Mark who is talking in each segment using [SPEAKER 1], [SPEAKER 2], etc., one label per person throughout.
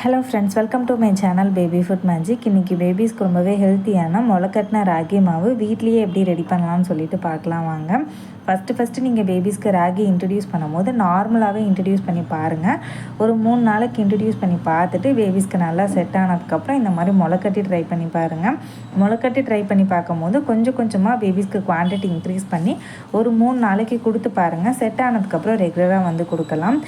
[SPEAKER 1] Hello friends welcome to my channel baby food magic இன்றைக்கி பேபிஸ்க்கு ரொம்பவே ஹெல்த்தியான முளைக்கட்டின ராகி மாவு வீட்லேயே எப்படி ரெடி பண்ணலாம்னு சொல்லிட்டு பார்க்கலாம் வாங்க. ஃபஸ்ட்டு ஃபஸ்ட்டு நீங்கள் பேபிஸ்க்கு ராகி இன்ட்ரடியூஸ் பண்ணும்போது நார்மலாகவே இன்ட்ரடியூஸ் பண்ணி பாருங்கள் ஒரு மூணு நாளைக்கு இன்ட்ரடியூஸ் பண்ணி பார்த்துட்டு பேபிஸ்க்கு நல்லா செட் ஆனதுக்கப்புறம் இந்த மாதிரி முளைக்கட்டி ட்ரை பண்ணி பாருங்கள் முளைக்கட்டி ட்ரை பண்ணி பார்க்கும்போது கொஞ்சம் கொஞ்சமாக பேபிஸ்க்கு குவான்டிட்டி இன்க்ரீஸ் பண்ணி ஒரு மூணு நாளைக்கு கொடுத்து பாருங்கள் செட் ஆனதுக்கப்புறம் ரெகுலராக வந்து கொடுக்கலாம்.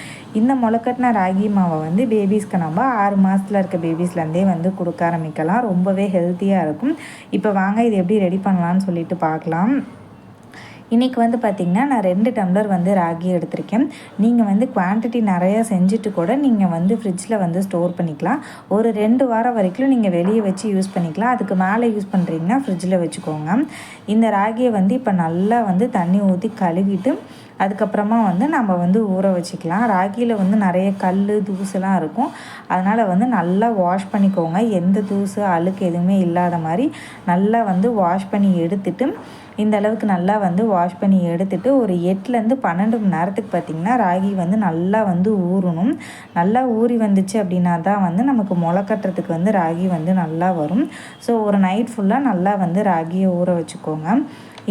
[SPEAKER 1] இந்த முளைக்கட்டின ராகி மாவை வந்து பேபிஸ்க்கு நம்ம ஆறு மாதத்தில் இருக்க பேபிஸ்லேருந்தே வந்து கொடுக்க ஆரம்பிக்கலாம். ரொம்பவே ஹெல்த்தியாக இருக்கும். இப்போ வாங்க இது எப்படி ரெடி பண்ணலான்னு சொல்லிட்டு பார்க்கலாம். இன்றைக்கி வந்து பார்த்திங்கன்னா நான் ரெண்டு டம்ளர் வந்து ராகி எடுத்திருக்கேன். நீங்கள் வந்து குவான்டிட்டி நிறையா செஞ்சுட்டு கூட நீங்கள் வந்து ஃப்ரிட்ஜில் வந்து ஸ்டோர் பண்ணிக்கலாம். ஒரு ரெண்டு வாரம் வரைக்கும் நீங்கள் வெளியே வச்சு யூஸ் பண்ணிக்கலாம். அதுக்கு மேலே யூஸ் பண்ணுறீங்கன்னா ஃப்ரிட்ஜில் வச்சுக்கோங்க. இந்த ராகியை வந்து இப்போ நல்லா வந்து தண்ணி ஊற்றி கழுவிட்டு அதுக்கப்புறமா வந்து நம்ம வந்து ஊற வச்சுக்கலாம். ராகியில் வந்து நிறைய கல் தூசுலாம் இருக்கும். அதனால் வந்து நல்லா வாஷ் பண்ணிக்கோங்க. எந்த தூசு அழுக்கு எதுவுமே இல்லாத மாதிரி நல்லா வந்து வாஷ் பண்ணி எடுத்துட்டு இந்த அளவுக்கு நல்லா வந்து வாஷ் பண்ணி எடுத்துட்டு ஒரு எட்டுலேருந்து பன்னெண்டு மணி நேரத்துக்கு பார்த்திங்கன்னா ராகி வந்து நல்லா வந்து ஊறணும். நல்லா ஊறி வந்துச்சு அப்படின்னா தான் வந்து நமக்கு முளை கட்டுறதுக்கு வந்து ராகி வந்து நல்லா வரும். ஸோ ஒரு நைட் ஃபுல்லாக நல்லா வந்து ராகியை ஊற வச்சுக்கோங்க.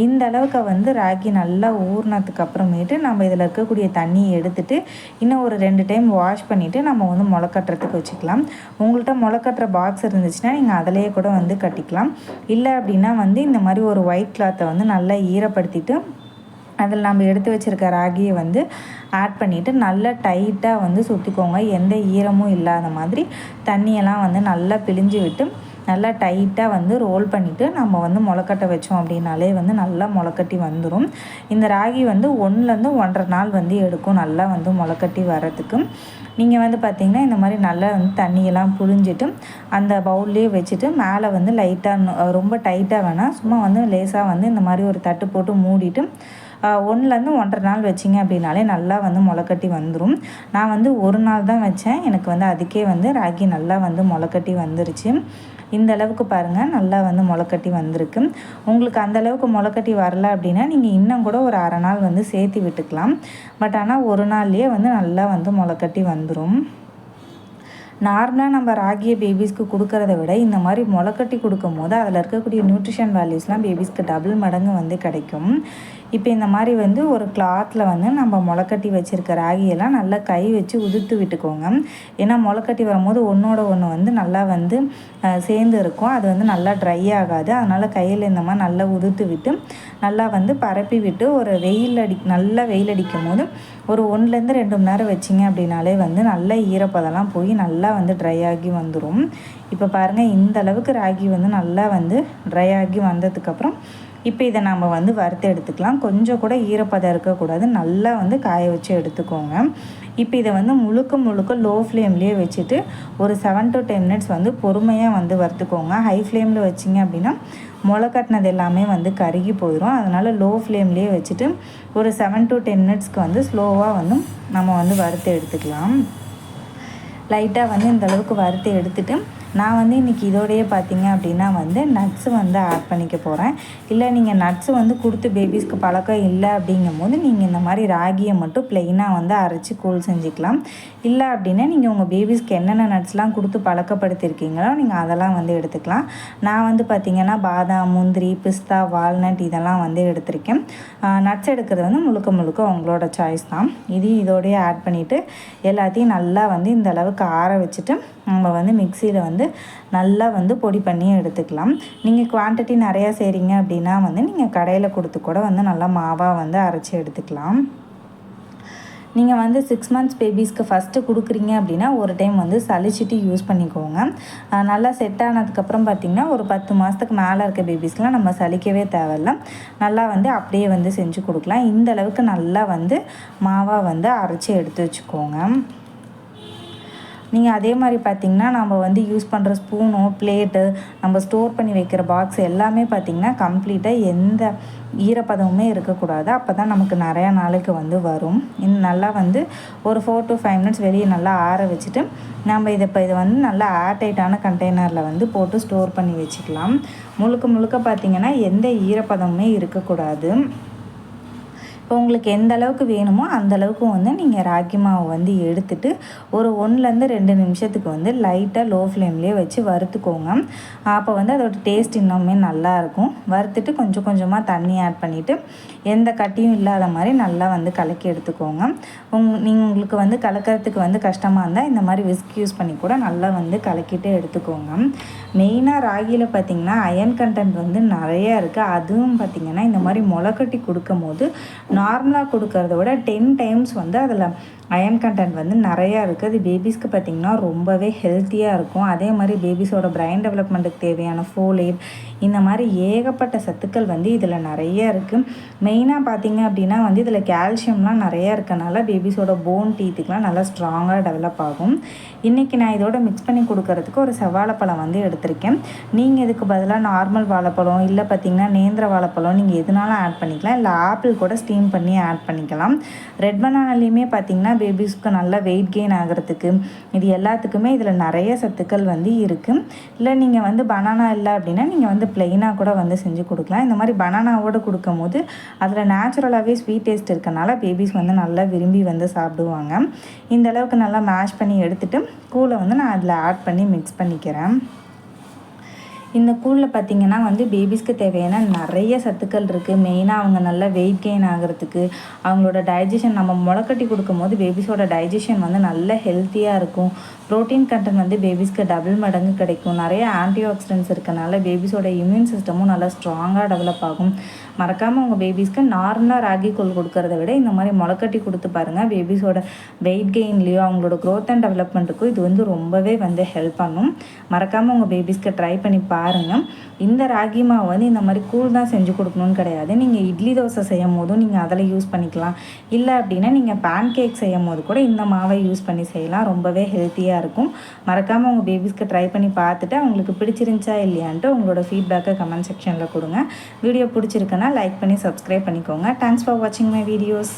[SPEAKER 1] இந்த அளவுக்கு வந்து ராகி நல்லா ஊறினதுக்கு அப்புறமேட்டு நம்ம இதில் இருக்கக்கூடிய தண்ணியை எடுத்துகிட்டு இன்னும் ஒரு ரெண்டு டைம் வாஷ் பண்ணிவிட்டு நம்ம வந்து முளை கட்டுறதுக்கு வச்சுக்கலாம். உங்கள்கிட்ட முளை கட்டுற பாக்ஸ் இருந்துச்சுன்னா நீங்கள் அதிலேயே கூட வந்து கட்டிக்கலாம். இல்லை அப்படின்னா வந்து இந்த மாதிரி ஒரு ஒயிட் கிளாத்தை வந்து நல்லா ஈரப்படுத்திட்டு அதில் நம்ம எடுத்து வச்சுருக்க ராகியை வந்து ஆட் பண்ணிவிட்டு நல்லா டைட்டாக வந்து சுற்றிக்கோங்க எந்த ஈரமும் இல்லாத மாதிரி தண்ணியெல்லாம் வந்து நல்லா பிழிஞ்சு விட்டு நல்லா டைட்டாக வந்து ரோல் பண்ணிவிட்டு நம்ம வந்து முளைக்கட்ட வச்சோம் அப்படின்னாலே வந்து நல்லா முளைக்கட்டி வந்துடும் இந்த ராகி வந்து ஒன்றுலேருந்து ஒன்றரை நாள் வந்து எடுக்கும் நல்லா வந்து முளைக்கட்டி வர்றதுக்கு. நீங்கள் வந்து பார்த்திங்கன்னா இந்த மாதிரி நல்லா வந்து தண்ணியெல்லாம் புழிஞ்சிட்டு அந்த பவுல்லையே வச்சுட்டு மேலே வந்து லைட்டாக ரொம்ப டைட்டாக வேணாம். சும்மா வந்து லேசாக வந்து இந்த மாதிரி ஒரு தட்டு போட்டு மூடிட்டு ஒன்றுலேருந்து ஒன்றரை நாள் வச்சிங்க அப்படின்னாலே நல்லா வந்து முளைக்கட்டி வந்துடும் நான் வந்து ஒரு நாள் தான் வச்சேன். எனக்கு வந்து அதுக்கே வந்து ராகி நல்லா வந்து முளைக்கட்டி வந்துருச்சு. இந்த அளவுக்கு பாருங்கள் நல்லா வந்து முளைக்கட்டி வந்திருக்கு. உங்களுக்கு அந்த அளவுக்கு முளைக்கட்டி வரல அப்படின்னா நீங்கள் இன்னும் கூட ஒரு அரை நாள் வந்து சேர்த்து விட்டுக்கலாம். பட் ஆனால் ஒரு நாள்லேயே வந்து நல்லா வந்து முளைக்கட்டி வந்துடும் நார்மலாக நம்ம ராகியை பேபிஸ்க்கு கொடுக்கறத விட இந்த மாதிரி முளைக்கட்டி கொடுக்கும் போது அதில் இருக்கக்கூடிய நியூட்ரிஷன் வேல்யூஸ்லாம் பேபிஸ்க்கு டபுள் மடங்கு வந்து கிடைக்கும். இப்போ இந்த மாதிரி வந்து ஒரு கிளாத்தில் வந்து நம்ம முளைக்கட்டி வச்சுருக்க ராகியெல்லாம் நல்லா கை வச்சு உதுத்து விட்டுக்கோங்க. ஏன்னா முளைக்கட்டி வரும்போது ஒன்றோட ஒன்று வந்து நல்லா வந்து சேர்ந்து இருக்கும். அது வந்து நல்லா ட்ரை ஆகாது. அதனால் கையில் இந்த மாதிரி நல்லா உதுத்து விட்டு நல்லா வந்து பரப்பி விட்டு ஒரு வெயில் அடி நல்லா வெயில் அடிக்கும் போது ஒரு ஒன்றுலேருந்து ரெண்டு மணி நேரம் வச்சிங்க அப்படின்னாலே வந்து நல்லா ஈரப்பதெல்லாம் போய் நல்லா வந்து ட்ரை ஆகி வந்துடும் இப்போ பாருங்கள் இந்த அளவுக்கு ராகி வந்து நல்லா வந்து ட்ரை ஆகி வந்ததுக்கப்புறம் இப்போ இதை நம்ம வந்து வறுத்து எடுத்துக்கலாம். கொஞ்சம் கூட ஈரப்பதம் இருக்கக்கூடாது. நல்லா வந்து காய வச்சு எடுத்துக்கோங்க. இப்போ இதை வந்து முழுக்க முழுக்க லோ ஃப்ளேம்லேயே வச்சுட்டு ஒரு செவன் டு டென் மினிட்ஸ் வந்து பொறுமையாக வந்து வறுத்துக்கோங்க. ஹை ஃப்ளேமில் வச்சிங்க அப்படின்னா முளை கட்டினது எல்லாமே வந்து கருகி போயிடும் அதனால் லோ ஃப்ளேம்லேயே வச்சுட்டு ஒரு செவன் டு டென் மினிட்ஸ்க்கு வந்து ஸ்லோவாக வந்து நம்ம வந்து வறுத்து எடுத்துக்கலாம். லைட்டாக வந்து இந்த அளவுக்கு வறுத்து எடுத்துகிட்டு நான் வந்து இன்றைக்கி இதோடையே பார்த்தீங்க அப்படின்னா வந்து நட்ஸு வந்து ஆட் பண்ணிக்க போகிறேன் இல்லை நீங்கள் நட்ஸு வந்து கொடுத்து பேபிஸ்க்கு பழக்கம் இல்லை அப்படிங்கும் போது நீங்கள் இந்த மாதிரி ராகியை மட்டும் ப்ளெயினாக வந்து அரைச்சி கூழ் செஞ்சுக்கலாம். இல்லை அப்படின்னா நீங்கள் உங்கள் பேபிஸ்க்கு என்னென்ன நட்ஸ்லாம் கொடுத்து பழக்கப்படுத்தியிருக்கீங்களோ நீங்கள் அதெல்லாம் வந்து எடுத்துக்கலாம். நான் வந்து பார்த்திங்கன்னா பாதாம் முந்திரி பிஸ்தா வால்நட் இதெல்லாம் வந்து எடுத்திருக்கேன். நட்ஸ் எடுக்கிறது வந்து முழுக்க முழுக்க உங்களோட சாய்ஸ் தான். இதையும் இதோடையே ஆட் பண்ணிவிட்டு எல்லாத்தையும் நல்லா வந்து இந்த அளவுக்கு ஆற வச்சுட்டு நம்ம வந்து மிக்சியில் வந்து நல்லா வந்து பொடி பண்ணி எடுத்துக்கலாம். நீங்கள் குவான்டிட்டி நிறையா செய்கிறீங்க அப்படின்னா வந்து நீங்கள் கடையில் கொடுத்து கூட வந்து நல்லா மாவாக வந்து அரைச்சி எடுத்துக்கலாம். நீங்கள் வந்து சிக்ஸ் மந்த்ஸ் பேபிஸ்க்கு ஃபஸ்ட்டு கொடுக்குறீங்க அப்படின்னா ஒரு டைம் வந்து சளிச்சிட்டு யூஸ் பண்ணிக்கோங்க. நல்லா செட் ஆனதுக்கப்புறம் பார்த்திங்கன்னா ஒரு பத்து மாதத்துக்கு மேலே இருக்க பேபிஸ்க்கெலாம் நம்ம சலிக்கவே தேவையில்ல. நல்லா வந்து அப்படியே வந்து செஞ்சு கொடுக்கலாம். இந்த அளவுக்கு நல்லா வந்து மாவாக வந்து அரைச்சி எடுத்து வச்சுக்கோங்க. நீங்கள் அதே மாதிரி பார்த்திங்கன்னா நம்ம வந்து யூஸ் பண்ணுற ஸ்பூனோ பிளேட்டு நம்ம ஸ்டோர் பண்ணி வைக்கிற பாக்ஸ் எல்லாமே பார்த்திங்கன்னா கம்ப்ளீட்டாக எந்த ஈரப்பதமுமே இருக்கக்கூடாது. அப்போ தான் நமக்கு நிறையா நாளைக்கு வந்து வரும். இன்னும் நல்லா வந்து ஒரு ஃபோர் டு ஃபைவ் மினிட்ஸ் வெளியே நல்லா ஆற வச்சுட்டு நம்ம இதை இப்போ இதை வந்து நல்லா ஏர்டைட்டான கண்டெய்னரில் வந்து போட்டு ஸ்டோர் பண்ணி வச்சுக்கலாம். முழுக்க முழுக்க பார்த்திங்கன்னா எந்த ஈரப்பதமுமே இருக்கக்கூடாது. உங்களுக்கு எந்த அளவுக்கு வேணுமோ அந்த அளவுக்கு வந்து நீங்கள் ராகி மாவு வந்து எடுத்துட்டு ஒரு ஒன்றுலேருந்து ரெண்டு நிமிஷத்துக்கு வந்து லைட்டாக லோ ஃப்ளேம்லேயே வச்சு வறுத்துக்கோங்க. அப்போ வந்து அதோட டேஸ்ட் இன்னுமே நல்லாயிருக்கும் வறுத்துட்டு கொஞ்சம் கொஞ்சமாக தண்ணி ஆட் பண்ணிவிட்டு எந்த கட்டியும் இல்லாத மாதிரி நல்லா வந்து கலக்கி எடுத்துக்கோங்க. உங் நீங்கள் உங்களுக்கு வந்து கலக்கிறதுக்கு வந்து கஷ்டமாக இருந்தால் இந்த மாதிரி விஸ்க் யூஸ் பண்ணி கூட நல்லா வந்து கலக்கிட்டு எடுத்துக்கோங்க. மெயினாக ராகியில் பார்த்திங்கன்னா அயன் கண்டென்ட் வந்து நிறையா இருக்குது அதுவும் பார்த்திங்கன்னா இந்த மாதிரி முளைக்கட்டி கொடுக்கும் போது நார்மலாக கொடுக்கறத விட டென் டைம்ஸ் வந்து அதில் அயன் கண்டென்ட் வந்து நிறையா இருக்குது அது பேபிஸ்க்கு பார்த்திங்கன்னா ரொம்பவே ஹெல்த்தியாக இருக்கும். அதே மாதிரி பேபிஸோட பிரைன் டெவலப்மெண்ட்டுக்கு தேவையான ஃபோலேட் இந்த மாதிரி ஏகப்பட்ட சத்துக்கள் வந்து இதில் நிறைய இருக்குது மெயினாக பார்த்திங்க அப்படின்னா வந்து இதில் கால்சியம்லாம் நிறையா இருக்கனால பேபிஸோட போன் டீத்துக்கெலாம் நல்லா ஸ்ட்ராங்காக டெவலப் ஆகும். இன்றைக்கி நான் இதோட மிக்ஸ் பண்ணி கொடுக்கறதுக்கு ஒரு செவ்வாழைப்பழம் வந்து எடுத்திருக்கேன். நீங்கள் இதுக்கு பதிலாக நார்மல் வாழைப்பழம் இல்லை பார்த்திங்கன்னா நேந்திர வாழைப்பழம் நீங்கள் எதுனாலும் ஆட் பண்ணிக்கலாம். இல்லை ஆப்பிள் கூட ஸ்டீம் பண்ணி ஆட் பண்ணிக்கலாம். ரெட் பனானாலையுமே பார்த்திங்கன்னா பேபிஸ்க்கு நல்லா வெயிட் கெயின் ஆகிறதுக்கு இது எல்லாத்துக்குமே இதில் நிறைய சத்துக்கள் வந்து இருக்குது இல்லை நீங்கள் வந்து பனானா இல்லை அப்படின்னா நீங்கள் வந்து பிளெயினாக கூட வந்து செஞ்சு கொடுக்கலாம். இந்த மாதிரி பனானாவோடு கொடுக்கும்போது அதில் நேச்சுரலாகவே ஸ்வீட் டேஸ்ட் இருக்கனால பேபிஸ் வந்து நல்லா விரும்பி வந்து சாப்பிடுவாங்க. இந்த அளவுக்கு நல்லா மேஷ் பண்ணி எடுத்துகிட்டு கூலை வந்து நான் அதில் ஆட் பண்ணி மிக்ஸ் பண்ணிக்கிறேன். இந்த கூழில் பார்த்திங்கன்னா வந்து பேபிஸ்க்கு தேவையான நிறைய சத்துக்கள் இருக்குது மெயினாக அவங்க நல்லா வெயிட் கெயின் ஆகிறதுக்கு அவங்களோட டைஜஷன் நம்ம முளைக்கட்டி கொடுக்கும் போது பேபிஸோட டைஜஷன் வந்து நல்ல ஹெல்த்தியாக இருக்கும். ப்ரோட்டீன் கண்டென்ட் வந்து பேபிஸ்க்கு டபுள் மடங்கு கிடைக்கும். நிறைய ஆன்டி ஆக்சிடென்ட்ஸ் இருக்கனால பேபிஸோட இம்யூன் சிஸ்டமும் நல்லா ஸ்ட்ராங்காக டெவலப் ஆகும். மறக்காமல் உங்கள் பேபிஸ்க்கு நார்மலாக ராகி கோல் கொடுக்கறத விட இந்த மாதிரி முளைக்கட்டி கொடுத்து பாருங்கள் பேபிஸோட வெயிட் கெயின்லேயோ அவங்களோட க்ரோத் அண்ட் டெவலப்மெண்ட்டுக்கும் இது வந்து ரொம்பவே வந்து ஹெல்ப் பண்ணும். மறக்காமல் உங்கள் பேபிஸ்க்கு ட்ரை பண்ணி பாருங்கள் இந்த ராகி மாவு வந்து இந்த மாதிரி கூழ் தான் செஞ்சு கொடுக்கணும்னு கிடையாது. நீங்கள் இட்லி தோசை செய்யும் போதும் நீங்கள் அதில் யூஸ் பண்ணிக்கலாம். இல்லை அப்படின்னா நீங்கள் பேன் கேக் செய்யும் போது கூட இந்த மாவை யூஸ் பண்ணி செய்யலாம். ரொம்பவே ஹெல்த்தியாக இருக்கும். மறக்காமல் உங்கள் பேபிஸ்க்கு ட்ரை பண்ணி பார்த்துட்டு அவங்களுக்கு பிடிச்சிருந்துச்சா இல்லையான்ட்டு உங்களோட ஃபீட்பேக்கை கமெண்ட் செக்ஷனில் கொடுங்க. வீடியோ பிடிச்சிருக்குன்னா லைக் பண்ணி சப்ஸ்கிரைப் பண்ணிக்கோங்க. தேங்க்ஸ் ஃபார் வாட்சிங் மை வீடியோஸ்